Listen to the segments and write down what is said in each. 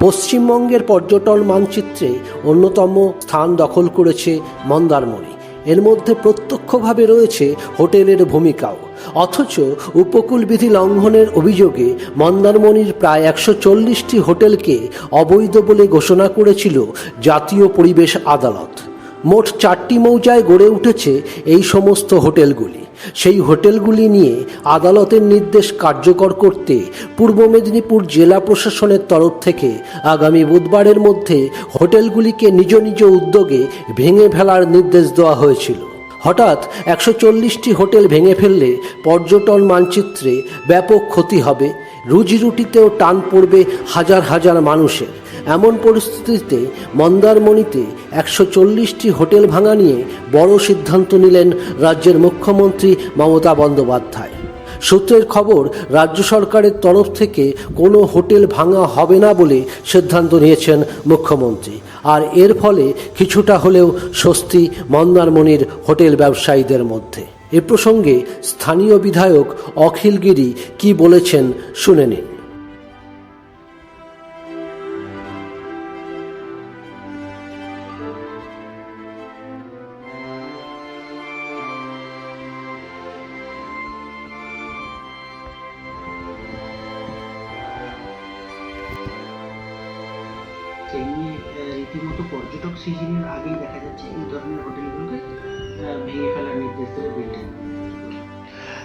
পশ্চিমবঙ্গের পর্যটন মানচিত্রে অন্যতম স্থান দখল করেছে মন্দারমণি। এর মধ্যে প্রত্যক্ষভাবে রয়েছে হোটেলের ভূমিকাও। অথচ উপকূল বিধি লঙ্ঘনের অভিযোগে মন্দারমণির প্রায় একশো চল্লিশটি হোটেলকে অবৈধ বলে ঘোষণা করেছিল জাতীয় পরিবেশ আদালত। মোট চারটি মৌজায় গড়ে উঠেছে এই সমস্ত হোটেলগুলি। সেই হোটেলগুলি নিয়ে আদালতের নির্দেশ কার্যকর করতে পূর্ব মেদিনীপুর জেলা প্রশাসনের তরফ থেকে আগামী বুধবারের মধ্যে হোটেলগুলিকে নিজ নিজ উদ্যোগে ভেঙে ফেলার নির্দেশ দেওয়া হয়েছিল। হঠাৎ একশো চল্লিশটি হোটেল ভেঙে ফেললে পর্যটন মানচিত্রে ব্যাপক ক্ষতি হবে। রুজি রুটিতেও টান পড়বে হাজার হাজার মানুষের। এমন পরিস্থিতিতে মন্দারমণিতে একশো চল্লিশটি হোটেল ভাঙা নিয়ে বড় সিদ্ধান্ত নিলেন রাজ্যের মুখ্যমন্ত্রী মমতা বন্দ্যোপাধ্যায়। সূত্রের খবর, রাজ্য সরকারের তরফ থেকে কোনো হোটেল ভাঙা হবে না বলে সিদ্ধান্ত নিয়েছেন মুখ্যমন্ত্রী। আর এর ফলে কিছুটা হলেও স্বস্তি মন্দারমণির হোটেল ব্যবসায়ীদের মধ্যে। এ প্রসঙ্গে স্থানীয় বিধায়ক অখিল গিরি কি বলেছেন শুনে নিন। রীতিমতো পর্যটক সিজনের আগেই দেখা যাচ্ছে এই ধরনের হোটেলগুলোকে ভেঙে ফেলার নির্দেশ দেবে বিল্ডিং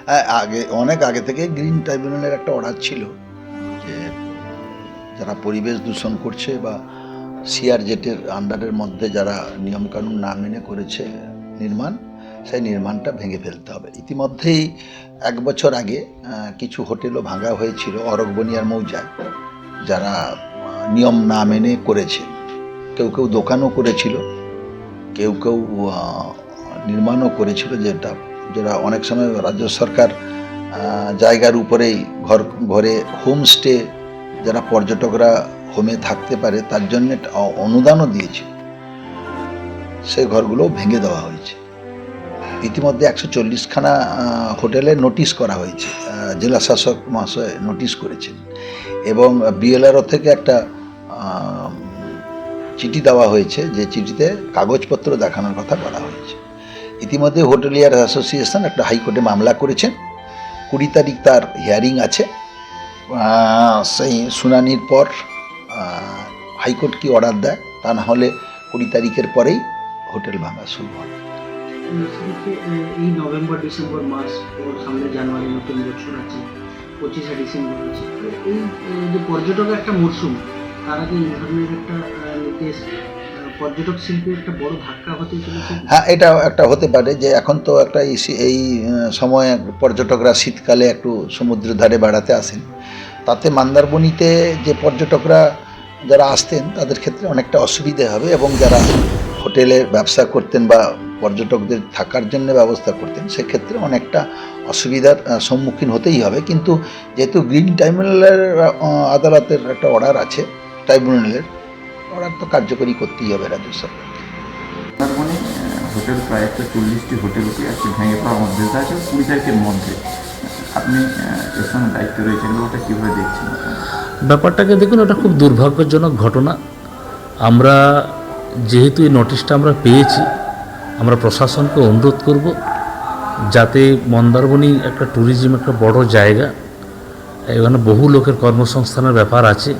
হ্যাঁ, আগে অনেক আগে থেকে গ্রিন ট্রাইব্যুনালের একটা অর্ডার ছিল যে যারা পরিবেশ দূষণ করছে বা সিআর জেটের আন্ডারের মধ্যে যারা নিয়মকানুন না মেনে করেছে নির্মাণ সেই নির্মাণটা ভেঙে ফেলতে হবে। ইতিমধ্যেই এক বছর আগে কিছু হোটেলও ভাঙা হয়েছিল অরকবনিয়ার মৌজায় যারা নিয়ম না মেনে করেছে। কেউ কেউ দোকানও করেছিল, কেউ কেউ নির্মাণও করেছিল যেটা যেটা অনেক সময় রাজ্য সরকার জায়গার উপরেই ঘর, ঘরে হোমস্টে যারা পর্যটকরা হোমে থাকতে পারে তার জন্য অনুদানও দিয়েছে। সেই ঘরগুলো ভেঙে দেওয়া হয়েছে। ইতিমধ্যে একশো চল্লিশখানা হোটেলে নোটিশ করা হয়েছে জেলা শাসক মহাশয় নোটিশ করেছেন। এবং বিএলআরও থেকে একটা চিঠি দেওয়া হয়েছে, যে চিঠিতে কাগজপত্র দেখানোর কথা বলা হয়েছে। ইতিমধ্যে হোটেলিয়ার অ্যাসোসিয়েশন একটা হাইকোর্টে মামলা করেছেন কুড়ি তারিখ তার হিয়ারিং আছে। সেই শুনানির পর হাইকোর্ট কি অর্ডার দেয়? তা না হলে কুড়ি তারিখের পরেই হোটেল ভাঙা শুরু হবে সেক্ষেত্রে এই নভেম্বর, ডিসেম্বর মাস ওর সামনে জানুয়ারি নতুন বছর আছে পঁচিশে ডিসেম্বর আছে এই যে পর্যটকের একটা মরশুম, তার আগে এই ধরনের একটা পর্যটক শিল্পে একটা বড় ধাক্কা হতে চলেছে। হ্যাঁ এটা একটা হতে পারে যে এখন তো একটা এই সময় পর্যটকরা শীতকালে একটু সমুদ্র ধারে বেড়াতে আসেন। তাতে মন্দারমণিতে যে পর্যটকরা যারা আসতেন, তাদের ক্ষেত্রে অনেকটা অসুবিধে হবে এবং যারা হোটেলে ব্যবসা করতেন বা পর্যটকদের থাকার জন্য ব্যবস্থা করতেন, সেক্ষেত্রে অনেকটা অসুবিধার সম্মুখীন হতেই হবে। কিন্তু যেহেতু গ্রিন ট্রাইব্যুনালের আদালতের একটা অর্ডার আছে, ট্রাইব্যুনালের অর্ডার তো কার্যকরী করতেই হবে রাজ্য সরকার সুন্দরবনে আহ, হোটেল প্রায় একটা চল্লিশটি হোটেলকে আজকে ভেঙে পড়ার মধ্যে? আছে কুড়ি তারিখের মধ্যে। আপনি এর সঙ্গে দায়িত্ব রয়েছেন ওটা কীভাবে দেখছেন ব্যাপারটাকে দেখুন ওটা খুব দুর্ভাগ্যজনক ঘটনা। আমরা যেহেতু এই নোটিশটা আমরা পেয়েছি আমরা প্রশাসনকে অনুরোধ করব যাতে মন্দারমণি একটা ট্যুরিজম একটা বড় জায়গা এখানে বহু লোকের কর্মসংস্থানের ব্যাপার আছে।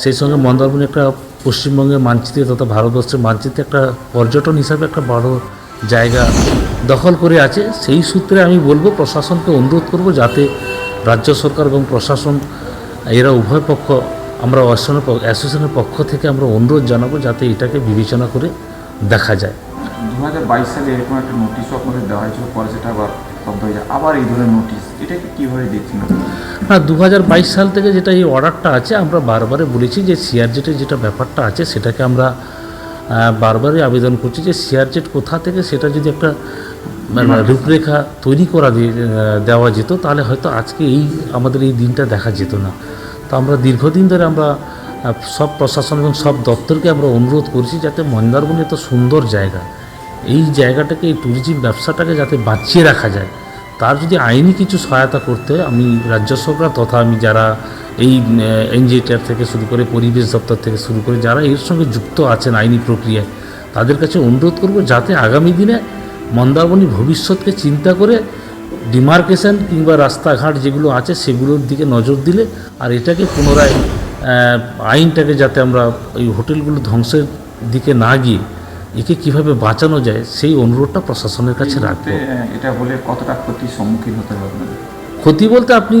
সেই সঙ্গে মন্দারমণি একটা পশ্চিমবঙ্গের মানচিত্রে তথা ভারতবর্ষের মানচিত্রে একটা পর্যটন হিসাবে একটা বড় জায়গা দখল করে আছে। সেই সূত্রে আমি বলব, প্রশাসনকে অনুরোধ করব যাতে রাজ্য সরকার এবং প্রশাসন, এরা উভয় পক্ষ, আমরা অ্যাসোসিয়েশনের অ্যাসোসিয়েশনের পক্ষ থেকে আমরা অনুরোধ জানাব যাতে এটাকে বিবেচনা করে দেখা যায়। দু হাজার বাইশ সালে এরকম একটা নোটিশও আপনাদের দেওয়া হয়েছিল, পরে সেটা আবার বন্ধ হয়ে যায়। আবার এই ধরনের নোটিশ এটাকে কীভাবে দেখছেন দু হাজার বাইশ সাল থেকে যেটা এই অর্ডারটা আছে আমরা বারবারে বলেছি যে সিআরজেটের যেটা ব্যাপারটা আছে সেটাকে আমরা বারবারই আবেদন করছি যে সিআরজেট কোথা থেকে সেটা যদি একটা মানে রূপরেখা তৈরি করা দেওয়া যেত তাহলে হয়তো আজকে এই আমাদের এই দিনটা দেখা যেত না। তো আমরা দীর্ঘদিন ধরে আমরা সব প্রশাসন এবং সব দপ্তরকে আমরা অনুরোধ করছি যাতে মন্দারমণি এত সুন্দর জায়গা এই জায়গাটাকে, এই ট্যুরিজম ব্যবসাটাকে যাতে বাঁচিয়ে রাখা যায়, তার যদি আইনি কিছু সহায়তা করতে আমি রাজ্য সরকার তথা আমি যারা এই এনজিটার থেকে শুরু করে পরিবেশ দপ্তর থেকে শুরু করে যারা এর সঙ্গে যুক্ত আছেন আইনি প্রক্রিয়ায়, তাদের কাছে অনুরোধ করব যাতে আগামী দিনে মন্দারমণি ভবিষ্যৎকে চিন্তা করে ডিমার্কেশন কিংবা রাস্তাঘাট যেগুলো আছে সেগুলোর দিকে নজর দিলে, আর এটাকে পুনরায় আইনটাকে যাতে আমরা এই হোটেলগুলো ধ্বংসের দিকে না গিয়ে একে কীভাবে বাঁচানো যায় সেই অনুরোধটা প্রশাসনের কাছে রাখব। এ, এটা হলে কতটা ক্ষতির সম্মুখীন হতে হবে ক্ষতি বলতে আপনি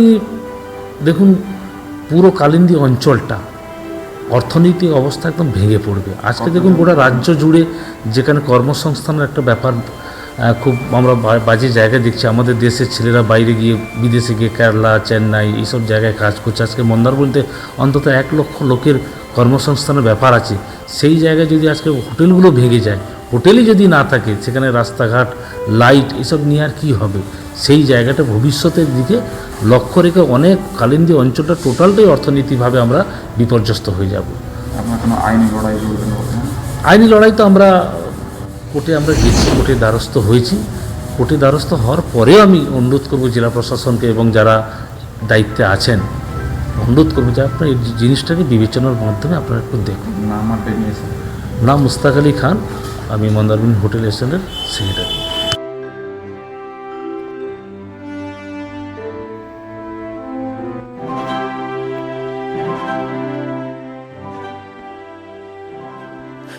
দেখুন পুরো কালিন্দী অঞ্চলটা অর্থনৈতিক অবস্থা একদম ভেঙে পড়বে। আজকে দেখুন গোটা রাজ্য জুড়ে যেখানে কর্মসংস্থানের একটা ব্যাপার খুব আমরা বাজে জায়গায় দেখছি। আমাদের দেশের ছেলেরা বাইরে গিয়ে বিদেশে গিয়ে কেরালা চেন্নাই এইসব জায়গায় কাজ করছে। আজকে মন্দারমণিতে অন্তত এক লক্ষ লোকের কর্মসংস্থানের ব্যাপার আছে সেই জায়গায় যদি আজকে হোটেলগুলো ভেঙে যায় হোটেলই যদি না থাকে সেখানে রাস্তাঘাট লাইট এসব নিয়ে আর কী হবে? সেই জায়গাটা ভবিষ্যতের দিকে লক্ষ্য রেখে অনেক কালিন্দী অঞ্চলটা টোটালটাই অর্থনীতিভাবে আমরা বিপর্যস্ত হয়ে যাব। আইনি লড়াই আইনি লড়াই তো আমরা কোর্টে আমরা গেছি কোর্টে দ্বারস্থ হয়েছি। কোর্টে দ্বারস্থ হওয়ার পরেও আমি অনুরোধ করব জেলা প্রশাসনকে এবং যারা দায়িত্বে আছেন অনুরোধ করব যে আপনার এই জিনিসটাকে বিবেচনার মাধ্যমে আপনারা একটু দেখুন। নাম আপনি নাম মুস্তাক আলী খান আমি মন্দারবিন হোটেল স্ট্যান্ডের সেক্রেটারি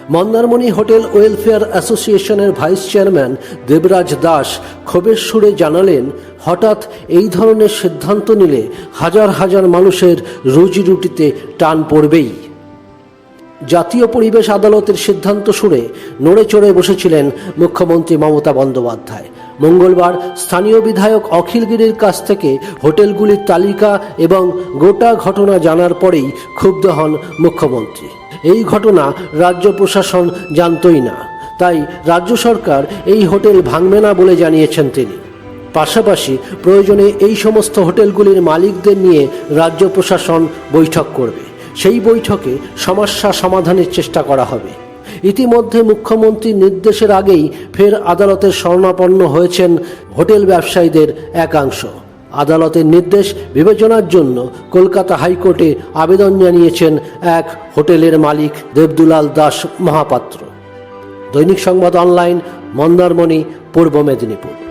মন্দারমণি হোটেল ওয়েলফেয়ার অ্যাসোসিয়েশনের ভাইস চেয়ারম্যান দেবরাজ দাস ক্ষোভের সুরে জানালেন, হঠাৎ এই ধরনের সিদ্ধান্ত নিলে হাজার হাজার মানুষের রুজি রুটিতে টান পড়বেই। জাতীয় পরিবেশ আদালতের সিদ্ধান্ত শুনে নড়ে চড়ে বসেছিলেন মুখ্যমন্ত্রী মমতা বন্দ্যোপাধ্যায়। মঙ্গলবার স্থানীয় বিধায়ক অখিলগিরির কাছ থেকে হোটেলগুলির তালিকা এবং গোটা ঘটনা জানার পরেই ক্ষুব্ধ হন মুখ্যমন্ত্রী। এই ঘটনা রাজ্য প্রশাসন জানতই না। তাই রাজ্য সরকার এই হোটেল ভাঙবে না বলে জানিয়েছেন তিনি। পাশাপাশি প্রয়োজনে এই সমস্ত হোটেলগুলির মালিকদের নিয়ে রাজ্য প্রশাসন বৈঠক করবে। সেই বৈঠকে সমস্যা সমাধানের চেষ্টা করা হবে। ইতিমধ্যে মুখ্যমন্ত্রীর নির্দেশের আগেই ফের আদালতের শরণাপন্ন হয়েছেন হোটেল ব্যবসায়ীদের একাংশ। আদালতের নির্দেশ বিবেচনার জন্য কলকাতা হাইকোর্টে আবেদন জানিয়েছেন এক হোটেলের মালিক দেবদুলাল দাস মহাপাত্র। দৈনিক সংবাদ অনলাইন, মন্দারমণি, পূর্ব মেদিনীপুর।